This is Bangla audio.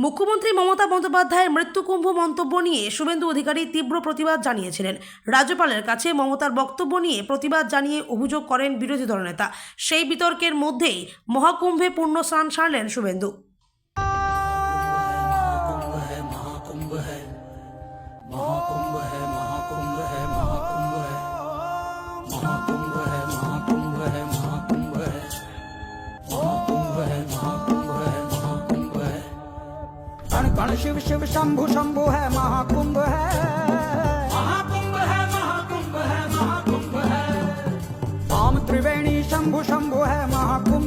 মুখ্যমন্ত্রী মমতা বন্দ্যোপাধ্যায়ের মৃত্যুকুম্ভ মন্তব্য নিয়ে শুভেন্দু অধিকারী তীব্র প্রতিবাদ জানিয়েছিলেন রাজ্যপালের কাছে মমতার বক্তব্য নিয়ে প্রতিবাদ জানিয়ে অভিযোগ করেন বিরোধী দলনেতা সেই বিতর্কের মধ্যেই মহাকুম্ভে পূর্ণ স্নান সারলেন শুভেন্দু महाकुंभ है महाकुंभ है महाकुंभ है महाकुंभ है कण शिव शिव शंभु शंभु है महाकुंभ है। महाकुंभ है महाकुंभ है महाकुंभ है। राम त्रिवेणी शंभु शंभु है महाकुंभ